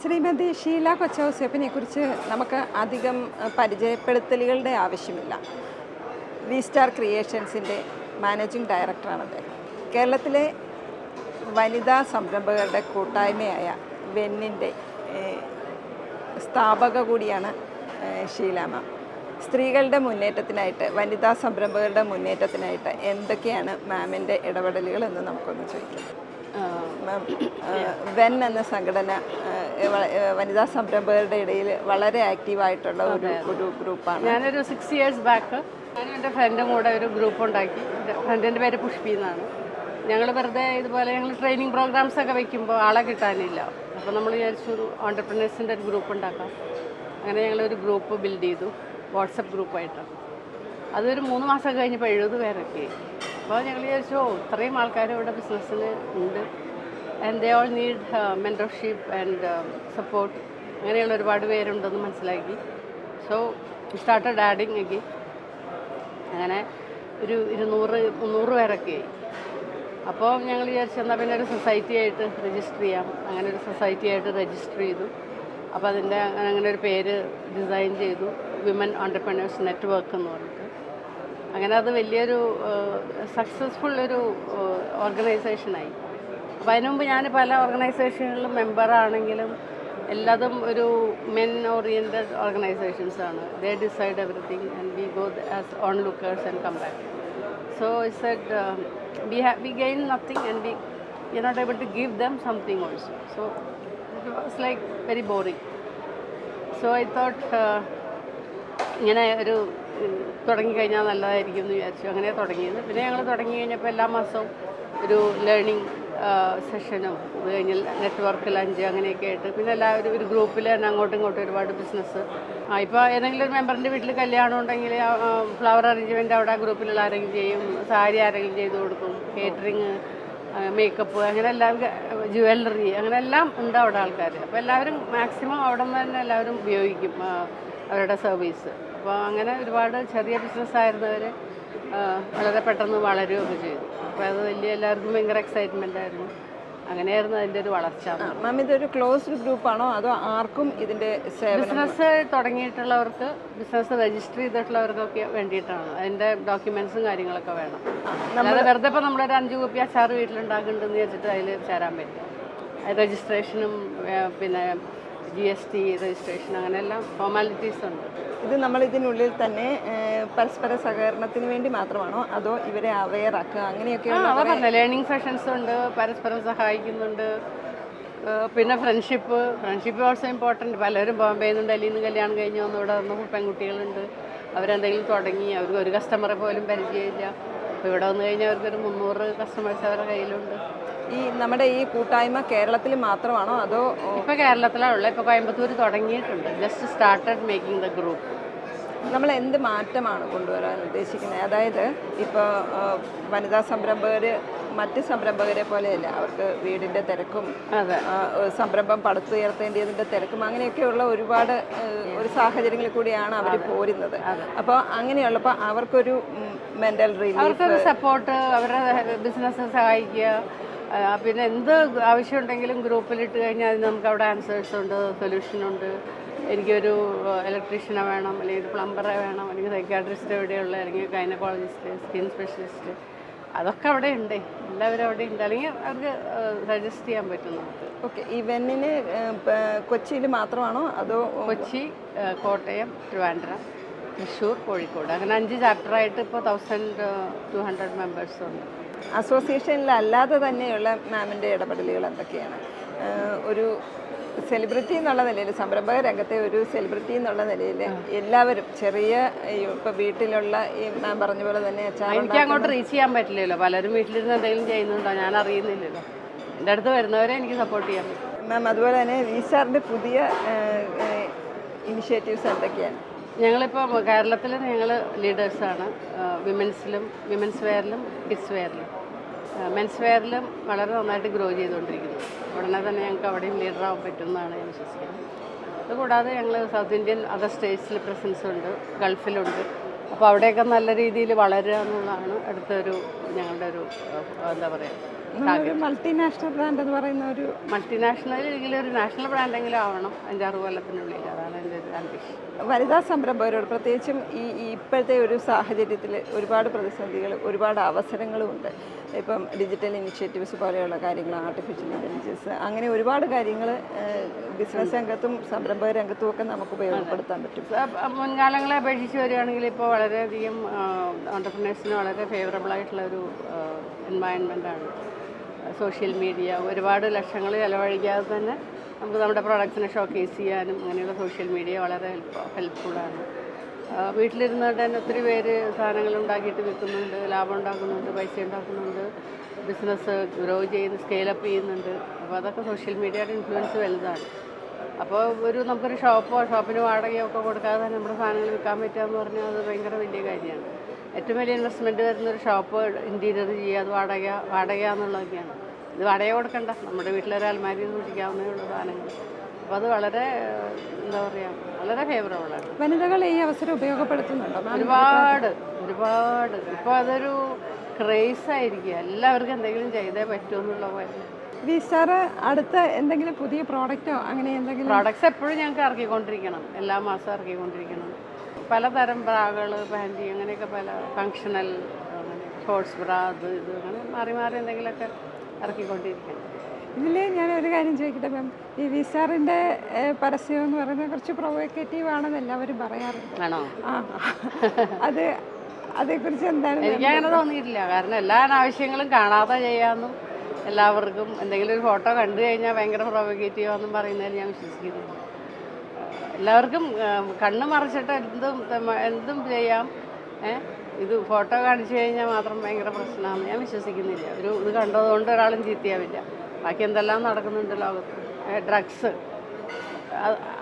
ശ്രീമതി ഷീല കൊച്ചൗസേപ്പിനെ കുറിച്ച് നമുക്ക് അധികം പരിചയപ്പെടുത്തലുകളുടെ ആവശ്യമില്ല. വി സ്റ്റാർ ക്രിയേഷൻസിന്റെ മാനേജിംഗ് ഡയറക്ടറാണ് അദ്ദേഹം. കേരളത്തിലെ വനിതാ സംരംഭകരുടെ കൂട്ടായ്മയായ വെന്നിന്റെ സ്ഥാപക കൂടിയാണ് ഷീലാമ സ്ത്രീകളുടെ മുന്നേറ്റത്തിനായിട്ട് വനിതാ സംരംഭകരുടെ മുന്നേറ്റത്തിനായിട്ട് എന്തൊക്കെയാണ് മാമിന്റെ ഇടപെടലുകൾ എന്ന് നമുക്കൊന്ന് ചോദിക്കാം. മാം വെൻ എന്ന സംഘടന വള- ഏഹ്, വനിതാ സംരംഭകരുടെ ഇടയിൽ വളരെ ആക്റ്റീവായിട്ടുള്ള ഒരു ഒരു ഗ്രൂപ്പാണ്. ഞാനൊരു സിക്സ് ഇയേഴ്സ് ബാക്ക് ഞാനും എന്റെ ഫ്രണ്ടും കൂടെ ഒരു ഗ്രൂപ്പ് ഉണ്ടാക്കി. ഫ്രണ്ടിന്റെ പേര് പുഷ്പി എന്നാണ്. ഞങ്ങൾ വെറുതെ ഇതുപോലെ ഞങ്ങൾ ട്രെയിനിങ് പ്രോഗ്രാംസ് ഒക്കെ വെക്കുമ്പോൾ ആളെ കിട്ടാനില്ല. അപ്പോൾ നമ്മൾ വിചാരിച്ചു ഒരു ഓണ്ടർപ്രണേഴ്സിന്റെ ഒരു ഗ്രൂപ്പ് ഉണ്ടാക്കാം. അങ്ങനെ ഞങ്ങളൊരു ഗ്രൂപ്പ് ബിൽഡ് ചെയ്തു. വാട്സപ്പ് ഗ്രൂപ്പായിട്ട് അതൊരു മൂന്ന് മാസം കഴിഞ്ഞപ്പോൾ എഴുപത് പേരൊക്കെ. അപ്പോൾ ഞങ്ങൾ വിചാരിച്ചു ഇത്രയും ആൾക്കാർ ഇവിടെ ബിസിനസ്സിന് ഉണ്ട്. And they all need mentorship and support അങ്ങനെയുള്ള ഒരുപാട് പേരുണ്ടെന്ന് മനസ്സിലാക്കി. സോ സ്റ്റാർട്ടഡ് ആഡിങ് എങ്കിൽ അങ്ങനെ ഒരു ഇരുന്നൂറ് മുന്നൂറ് പേരൊക്കെ ആയി. അപ്പോൾ ഞങ്ങൾ വിചാരിച്ചു എന്നാൽ പിന്നെ ഒരു സൊസൈറ്റി ആയിട്ട് രജിസ്റ്റർ ചെയ്യാം. അങ്ങനെ ഒരു സൊസൈറ്റി ആയിട്ട് രജിസ്റ്റർ ചെയ്തു. അപ്പോൾ അതിന്റെ അങ്ങനെ ഒരു പേര് ഡിസൈൻ ചെയ്തു. വിമൻ ഓണ്ടർപ്രണേഴ്സ് നെറ്റ്വർക്ക് എന്ന് പറഞ്ഞിട്ട്. അങ്ങനെ അത് വലിയൊരു സക്സസ്ഫുൾ ഒരു ഓർഗനൈസേഷനായി അപ്പോൾ അതിനു മുമ്പ് ഞാൻ പല ഓർഗനൈസേഷനുകളിലും മെമ്പറാണെങ്കിലും എല്ലാതും ഒരു മെൻ ഓറിയന്റഡ് ഓർഗനൈസേഷൻസ് ആണ്. They decide everything and we go as onlookers and come back so I said, we we, we gain nothing and we you not able to give them something also so it was like very boring so I thought ഇങ്ങനെ ഒരു തുടങ്ങിക്കഴിഞ്ഞാൽ നല്ലതായിരിക്കും എന്ന് വിചാരിച്ചു. അങ്ങനെ തുടങ്ങിയത്. പിന്നെ ഞങ്ങൾ തുടങ്ങി കഴിഞ്ഞപ്പോൾ എല്ലാ മാസവും ഒരു ലേണിംഗ് സെഷനും അത് കഴിഞ്ഞ് നെറ്റ്വർക്ക് ലഞ്ച് അങ്ങനെയൊക്കെ ആയിട്ട്. പിന്നെ എല്ലാവരും ഒരു ഗ്രൂപ്പിൽ തന്നെ അങ്ങോട്ടും ഇങ്ങോട്ടും ഒരുപാട് ബിസിനസ് ആ ഇപ്പോൾ ഏതെങ്കിലും ഒരു മെമ്പറിന്റെ വീട്ടിൽ കല്യാണം ഉണ്ടെങ്കിൽ ഫ്ലവർ അറേഞ്ച്മെന്റ് അവിടെ ഗ്രൂപ്പിലുള്ള ആരെങ്കിലും ചെയ്യും. സാരി ആരെങ്കിലും ചെയ്ത് കൊടുക്കും. കേറ്ററിങ് മേക്കപ്പ് അങ്ങനെ എല്ലാം ജുവല്ലറി അങ്ങനെ എല്ലാം ഉണ്ട് അവിടെ ആൾക്കാർ അപ്പോൾ എല്ലാവരും മാക്സിമം അവിടെ നിന്ന് തന്നെ എല്ലാവരും ഉപയോഗിക്കും. അവരുടെ സർവീസ്. അപ്പോൾ അങ്ങനെ ഒരുപാട് ചെറിയ ബിസിനസ് ആയിരുന്നവർ വളരെ പെട്ടെന്ന് വളരുകയൊക്കെ ചെയ്തു. അപ്പോൾ അത് വലിയ എല്ലാവർക്കും ഭയങ്കര എക്സൈറ്റ്മെന്റ് ആയിരുന്നു. അങ്ങനെയായിരുന്നു അതിന്റെ ഒരു വളർച്ച. മാം ഇതൊരു ക്ലോസ്ഡ് ഗ്രൂപ്പാണോ അതോ ആർക്കും ഇതിന്റെ ബിസിനസ് തുടങ്ങിയിട്ടുള്ളവർക്ക് ബിസിനസ് രജിസ്റ്റർ ചെയ്തിട്ടുള്ളവർക്കൊക്കെ വേണ്ടിയിട്ടാണ്. അതിന്റെ ഡോക്യുമെൻസും കാര്യങ്ങളൊക്കെ വേണം. അല്ലാതെ വെറുതെ ഇപ്പോൾ നമ്മളൊരു അഞ്ച് കോപ്പി അച്ചാറ് വീട്ടിലുണ്ടാക്കുന്നുണ്ടെന്ന് വെച്ചിട്ട് അതിൽ ചേരാൻ പറ്റും രജിസ്ട്രേഷനും പിന്നെ ജി എസ് ടി രജിസ്ട്രേഷൻ അങ്ങനെയെല്ലാം ഫോർമാലിറ്റീസ് ഉണ്ട്. ഇത് നമ്മൾ ഇതിനുള്ളിൽ തന്നെ പരസ്പര സഹകരണത്തിന് വേണ്ടി മാത്രമാണോ? അതോ ഇവരെ അവയർ ആക്കുക അങ്ങനെയൊക്കെ ലേണിംഗ് സെഷൻസ് ഉണ്ട് പരസ്പരം സഹായിക്കുന്നുണ്ട് പിന്നെ ഫ്രണ്ട്ഷിപ്പ് ഫ്രണ്ട്ഷിപ്പ് ഓൾസോ ഇമ്പോർട്ടന്റ് പലരും ബോംബെയിൽ നിന്നും ഡൽഹിയിൽ നിന്ന് കല്യാണം കഴിഞ്ഞ് വന്ന് ഇവിടെ വന്ന് പെൺകുട്ടികളുണ്ട്. അവരെന്തെങ്കിലും തുടങ്ങി അവർക്ക് ഒരു കസ്റ്റമറെ പോലും പരിചയമില്ല. അപ്പോൾ ഇവിടെ വന്നു കഴിഞ്ഞാൽ അവർക്കൊരു മുന്നൂറ് കസ്റ്റമേഴ്സ് അവരുടെ കയ്യിലുണ്ട്. ഈ നമ്മുടെ ഈ കൂട്ടായ്മ കേരളത്തിൽ മാത്രമാണോ അതോ ഇപ്പോൾ കേരളത്തിലാണ് ഉള്ളത് ഇപ്പോൾ കോയമ്പത്തൂർ തുടങ്ങിയിട്ടുണ്ട്. Just started making the group നമ്മൾ എന്ത് മാറ്റമാണ് കൊണ്ടുവരാൻ ഉദ്ദേശിക്കുന്നത്? അതായത് ഇപ്പോൾ വനിതാ സംരംഭകർ മറ്റ് സംരംഭകരെ പോലെയല്ല അവർക്ക് വീടിന്റെ തിരക്കും സംരംഭം പടുത്തുയർത്തേണ്ടതിന്റെ തിരക്കും അങ്ങനെയൊക്കെയുള്ള ഒരുപാട് ഒരു സാഹചര്യങ്ങളിൽ കൂടിയാണ് അവർ പോരുന്നത്. അപ്പോൾ അങ്ങനെയുള്ളപ്പോൾ അവർക്കൊരു മെന്റൽ റിലീഫ് അവർക്കൊരു സപ്പോർട്ട് അവരുടെ ബിസിനസ് സഹായിക്കുക പിന്നെ എന്ത് ആവശ്യമുണ്ടെങ്കിലും ഗ്രൂപ്പിലിട്ട് കഴിഞ്ഞാൽ നമുക്ക് അവിടെ ആൻസേഴ്സ് ഉണ്ട് സൊല്യൂഷൻ ഉണ്ട്. എനിക്കൊരു ഇലക്ട്രീഷ്യനെ വേണം അല്ലെങ്കിൽ ഒരു പ്ലംബറെ വേണം അല്ലെങ്കിൽ സൈക്കാട്രിസ്റ്റ് എവിടെയുള്ള അല്ലെങ്കിൽ ഗൈനക്കോളജിസ്റ്റ് സ്കിൻ സ്പെഷ്യലിസ്റ്റ് അതൊക്കെ അവിടെ ഉണ്ട്. എല്ലാവരും അവിടെ ഉണ്ട്. അല്ലെങ്കിൽ അവർക്ക് സജസ്റ്റ് ചെയ്യാൻ പറ്റും നമുക്ക് ഓക്കെ ഈ വെന്നിന് കൊച്ചിയിൽ മാത്രമാണോ? അതോ കൊച്ചി കോട്ടയം ട്രിവാൻഡ്രം തൃശ്ശൂർ കോഴിക്കോട്. അങ്ങനെ അഞ്ച് ചാപ്റ്ററായിട്ട് ഇപ്പോൾ തൗസൻഡ് ടു ഹൺഡ്രഡ് മെമ്പേഴ്സ് ഉണ്ട്. അസോസിയേഷനിലല്ലാതെ തന്നെയുള്ള മാമിന്റെ ഇടപെടലുകൾ എന്തൊക്കെയാണ്? ഒരു സെലിബ്രിറ്റി എന്നുള്ള നിലയിൽ സംരംഭക രംഗത്തെ ഒരു സെലിബ്രിറ്റി എന്നുള്ള നിലയിൽ എല്ലാവരും ചെറിയ ഇപ്പൊ വീട്ടിലുള്ള ഈ മാം പറഞ്ഞ പോലെ തന്നെ എനിക്ക് അങ്ങോട്ട് റീച്ച് ചെയ്യാൻ പറ്റില്ലല്ലോ. പലരും വീട്ടിലിരുന്ന് എന്തെങ്കിലും ചെയ്യുന്നുണ്ടോ? ഞാൻ അറിയുന്നില്ലല്ലോ. എന്റെ അടുത്ത് വരുന്നവരെ എനിക്ക് സപ്പോർട്ട് ചെയ്യാം മാം അതുപോലെ തന്നെ വിസാറിന്റെ പുതിയ ഇനിഷ്യേറ്റീവ്സ് എന്തൊക്കെയാണ്? ഞങ്ങളിപ്പോൾ കേരളത്തിൽ ഞങ്ങൾ ലീഡേഴ്സാണ് വിമൻസിലും വിമൻസ് വെയറിലും കിഡ്സ് വെയറിലും മെൻസ് വെയറിലും വളരെ നന്നായിട്ട് ഗ്രോ ചെയ്തുകൊണ്ടിരിക്കുന്നു. ഉടനെ തന്നെ ഞങ്ങൾക്ക് അവിടെയും ലീഡറാവാൻ പറ്റുമെന്നാണ് ഞാൻ വിശ്വസിക്കുന്നത്. അതുകൂടാതെ ഞങ്ങൾ സൗത്ത് ഇന്ത്യൻ അതർ സ്റ്റേറ്റ്സിൽ പ്രസൻസ് ഉണ്ട് ഗൾഫിലുണ്ട്. അപ്പോൾ അവിടെയൊക്കെ നല്ല രീതിയിൽ വളരുക എന്നുള്ളതാണ് അടുത്തൊരു ഞങ്ങളുടെ ഒരു എന്താ പറയുക മൾട്ടിനാഷണൽ ബ്രാൻഡ് എന്ന് പറയുന്ന ഒരു മൾട്ടിനാഷണൽ ഒരു നാഷണൽ ബ്രാൻഡെങ്കിലും ആവണം അഞ്ചാറ് കൊല്ലത്തിനുള്ളിൽ. അതാണ് എന്റെ ഒരു വനിതാ സംരംഭകരോട് പ്രത്യേകിച്ചും ഈ ഇപ്പോഴത്തെ ഒരു സാഹചര്യത്തിൽ ഒരുപാട് പ്രതിസന്ധികൾ ഒരുപാട് അവസരങ്ങളും ഉണ്ട് ഇപ്പം ഡിജിറ്റൽ ഇനിഷ്യേറ്റീവ്സ് പോലെയുള്ള കാര്യങ്ങൾ ആർട്ടിഫിഷ്യൽ ഇന്റലിജൻസ് അങ്ങനെ ഒരുപാട് കാര്യങ്ങൾ ബിസിനസ് രംഗത്തും സംരംഭക രംഗത്തും ഒക്കെ നമുക്ക് ഉപയോഗപ്പെടുത്താൻ പറ്റും. മുൻകാലങ്ങളെ അപേക്ഷിച്ച് വരികയാണെങ്കിൽ ഇപ്പോൾ വളരെയധികം ഓണ്ടർപ്രണേഴ്സിന് വളരെ ഫേവറബിൾ ആയിട്ടുള്ള ഒരു എൻവയൺമെന്റ് ആണ്. സോഷ്യൽ മീഡിയ ഒരുപാട് ലക്ഷങ്ങൾ ചിലവഴിക്കാതെ തന്നെ നമുക്ക് നമ്മുടെ പ്രോഡക്ട്സിനെ ഷോക്കേസ് ചെയ്യാനും അങ്ങനെയുള്ള സോഷ്യൽ മീഡിയ വളരെ ഹെൽപ്പ് ഹെൽപ്ഫുള്ളാണ് വീട്ടിലിരുന്നുകൊണ്ട് തന്നെ ഒത്തിരി പേര് സാധനങ്ങൾ ഉണ്ടാക്കിയിട്ട് വിൽക്കുന്നുണ്ട് ലാഭം ഉണ്ടാക്കുന്നുണ്ട് പൈസ ഉണ്ടാക്കുന്നുണ്ട്. ബിസിനസ് ഗ്രോ ചെയ്യുന്നു സ്കെയിലപ്പ് ചെയ്യുന്നുണ്ട്. അപ്പോൾ അതൊക്കെ സോഷ്യൽ മീഡിയയുടെ ഇൻഫ്ലുവൻസ് വലുതാണ്. അപ്പോൾ ഒരു നമുക്കൊരു ഷോപ്പോ ഷോപ്പിന് വാടകയോ ഒക്കെ കൊടുക്കാതെ തന്നെ നമ്മുടെ സാധനങ്ങൾ വിൽക്കാൻ പറ്റുക എന്ന് പറഞ്ഞാൽ അത് ഭയങ്കര വലിയ കാര്യമാണ്. ഏറ്റവും വലിയ ഇൻവെസ്റ്റ്മെന്റ് വരുന്ന ഒരു ഷോപ്പ് ഇന്റീരിയർ ചെയ്യുക അത് വാടക വാടക എന്നുള്ളതൊക്കെയാണ് ഇത് വടയെ കൊടുക്കണ്ട. നമ്മുടെ വീട്ടിലൊരു അൽമാരിയിൽ സൂക്ഷിക്കാവുന്നേ ഉള്ള സാധനങ്ങൾ. അപ്പോൾ അത് വളരെ എന്താ പറയുക വളരെ ഫേവറബിളാണ് വനിതകൾ ഈ അവസരം ഉപയോഗപ്പെടുത്തുന്നുണ്ടോ? ഒരുപാട് ഒരുപാട്. ഇപ്പോൾ അതൊരു ക്രേസ് ആയിരിക്കുക. എല്ലാവർക്കും എന്തെങ്കിലും ചെയ്തേ പറ്റുമെന്നുള്ള പോലെ വി അടുത്ത എന്തെങ്കിലും പുതിയ പ്രോഡക്റ്റോ അങ്ങനെ എന്തെങ്കിലും? പ്രോഡക്ട്സ് എപ്പോഴും ഞങ്ങൾക്ക് ഇറക്കിക്കൊണ്ടിരിക്കണം. എല്ലാ മാസവും ഇറക്കിക്കൊണ്ടിരിക്കണം. പലതരം ബ്രാകൾ പാന്റി അങ്ങനെയൊക്കെ പല ഫങ്ഷണൽ സ്പോർട്സ് ബ്രാ അത് ഇത് അങ്ങനെ മാറി മാറി എന്തെങ്കിലുമൊക്കെ ഇറക്കിക്കൊണ്ടിരിക്കണം ഇതിൽ ഞാൻ ഒരു കാര്യം ചോദിക്കട്ടെ മാം? ഈ വിസാറിന്റെ പരസ്യം എന്ന് പറയുന്നത് കുറച്ച് പ്രൊവോക്കേറ്റീവ് ആണെന്ന് എല്ലാവരും പറയാറുണ്ട്. ആണോ? ആ അത് അതേക്കുറിച്ച് എന്താണ് എനിക്ക് അങ്ങനെ തോന്നിയിട്ടില്ല. കാരണം എല്ലാ ആവശ്യങ്ങളും കാണാതെ ചെയ്യാമെന്നും എല്ലാവർക്കും എന്തെങ്കിലും ഒരു ഫോട്ടോ കണ്ടു കഴിഞ്ഞാൽ ഭയങ്കര പ്രൊവോക്കേറ്റീവ് ആണെന്നും പറയുന്നതിൽ ഞാൻ വിശ്വസിക്കുന്നില്ല. എല്ലാവർക്കും കണ്ണ് മറിച്ചിട്ട് എന്തും എന്തും ചെയ്യാം. ഏ ഇത് ഫോട്ടോ കാണിച്ചു കഴിഞ്ഞാൽ മാത്രം ഭയങ്കര പ്രശ്നമാണെന്ന് ഞാൻ വിശ്വസിക്കുന്നില്ല. ഒരു ഇത് കണ്ടതുകൊണ്ട് ഒരാളും ചീത്തയാവില്ല. ബാക്കി എന്തെല്ലാം നടക്കുന്നുണ്ട് ലോകത്ത്? ഡ്രഗ്സ്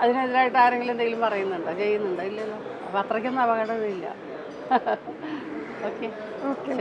അതിനെതിരായിട്ട് ആരെങ്കിലും എന്തെങ്കിലും പറയുന്നുണ്ടോ? ചെയ്യുന്നുണ്ടോ? ഇല്ലല്ലോ. അപ്പോൾ അത്രയ്ക്കൊന്നും അപകടമില്ല. Okay okay